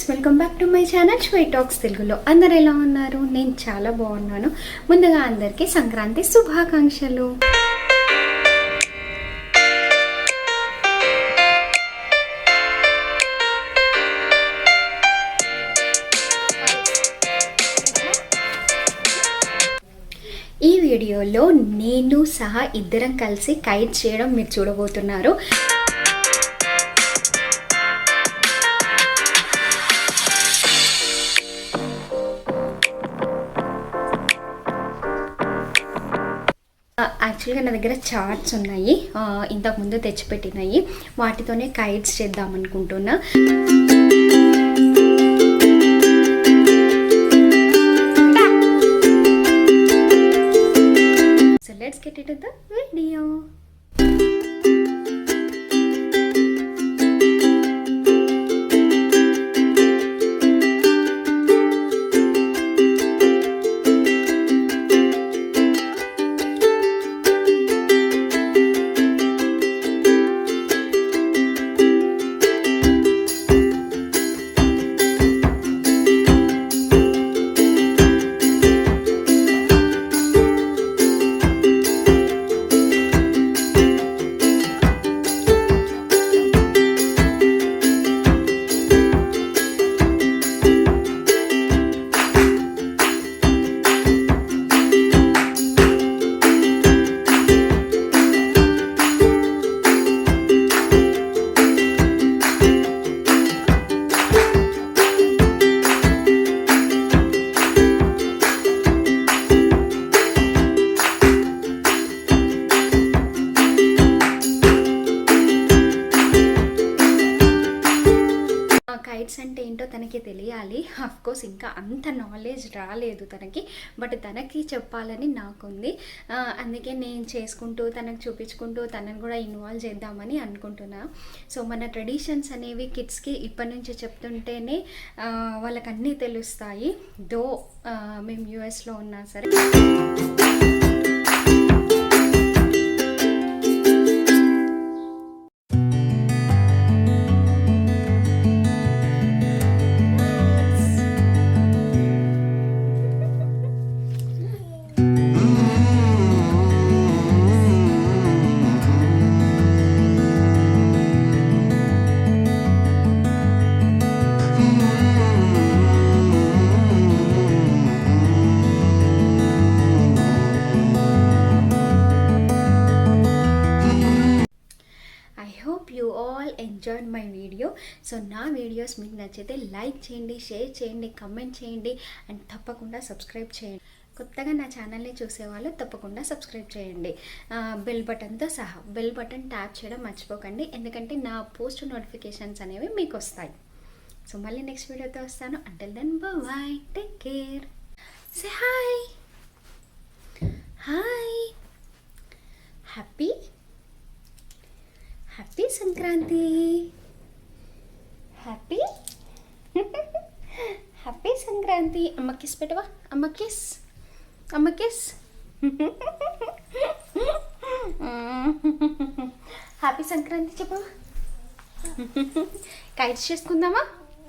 Friends welcome back to my channel షువై talks తెలుగులో అందరు ఎలా ఉన్నారు? నేను చాలా బాగున్నాను. ముందుగా అందరికీ సంక్రాంతి శుభాకాంక్షలు. ఈ వీడియోలో నేను సహా ఇద్దరం కలిసి కైట్ చేయడం మీరు చూడబోతున్నారు. యాక్చువల్గా నా దగ్గర చార్ట్స్ ఉన్నాయి. ఇంతకుముందు తెచ్చిపెట్టినాయి. వాటితోనే కైట్స్ చేద్దాం అనుకుంటున్నా. So let's get it the video kites అంటే ఏంటో తనకి తెలియాలి. అఫ్ కోర్స్ ఇంకా అంత నాలెడ్జ్ రాలేదు తనకి బట్ తనకి చెప్పాలని నాకుంది. అందుకే నేను చేసుకుంటూ తనకు చూపించుకుంటూ తనని కూడా ఇన్వాల్వ్ చేద్దామని అనుకుంటున్నా. సో మన ట్రెడిషన్స్ అనేవి కిడ్స్కి ఇప్పటి నుంచి చెప్తుంటేనే వాళ్ళకి అన్నీ తెలుస్తాయి. దో మేము యూఎస్లో ఉన్నా సరే. Enjoy enjoyed my video so నా వీడియోస్ మీకు నచ్చితే లైక్ చేయండి షేర్ చేయండి కమెంట్ చేయండి అండ్ తప్పకుండా సబ్స్క్రైబ్ చేయండి. కొత్తగా నా ఛానల్ని చూసేవాళ్ళు తప్పకుండా సబ్స్క్రైబ్ చేయండి. బెల్ బటన్తో సహా బెల్ బటన్ ట్యాప్ చేయడం మర్చిపోకండి. ఎందుకంటే నా పోస్ట్ నోటిఫికేషన్స్ అనేవి మీకు వస్తాయి. సో మళ్ళీ నెక్స్ట్ వీడియోతో వస్తాను. Until then bye take care say hi hi happy Sankranti. Happy happy Sankranti. అమ్మ కిస్ పెట్టవా? అమ్మ కిస్ అమ్మ కిస్ హ్యాపీ సంక్రాంతి చెప్పవా కైట్స్ చేసుకుందామా?